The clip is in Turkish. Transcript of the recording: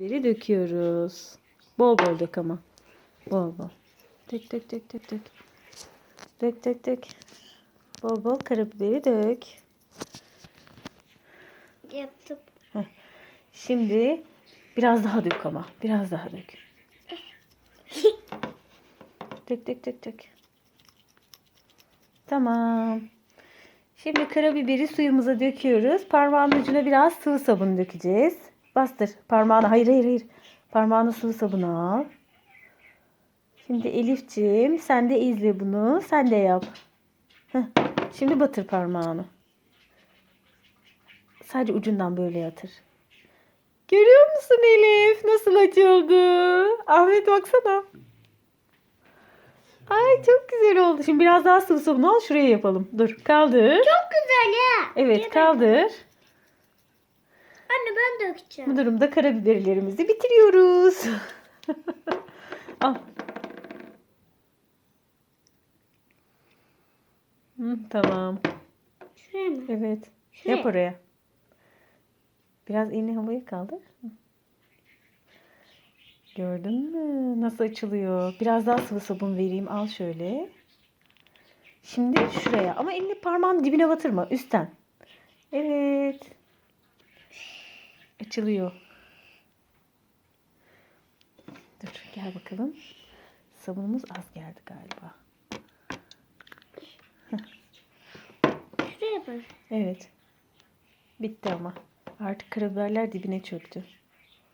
Beri döküyoruz. Bol bol dök ama. Bol bol. Dök dök dök dök dök. Dök dök dök. Bol bol karabiberi dök. Yaptım. Şimdi biraz daha dök ama. Biraz daha dök. Dök dök dök dök. Tamam. Şimdi karabiberi suyumuza döküyoruz. Parmağın ucuna biraz sıvı sabun dökeceğiz. Bastır parmağına. Hayır hayır hayır. Parmağına sıvı sabun al. Şimdi Elif'ciğim sen de izle bunu. Sen de yap. Heh. Şimdi batır parmağını. Sadece ucundan böyle yatır. Görüyor musun Elif? Nasıl açıldı? Ahmet baksana. Ay çok güzel oldu. Şimdi biraz daha sıvı sabun al şuraya yapalım. Dur kaldır. Çok güzel ya. Evet kaldır. Anne ben dökeceğim. Bu durumda karabiberlerimizi bitiriyoruz. al. Hı, tamam. Şuraya mı? Evet. Şuraya. Yap oraya. Biraz elini havaya kaldır. Gördün mü? Nasıl açılıyor? Biraz daha sıvı sabun vereyim. Al şöyle. Şimdi şuraya. Ama elini parmağın dibine batırma. Üstten. Evet. Açılıyor. Dur gel bakalım. Sabunumuz az geldi galiba. Şuraya mı? Evet. Bitti ama. Artık karabiberler dibine çöktü.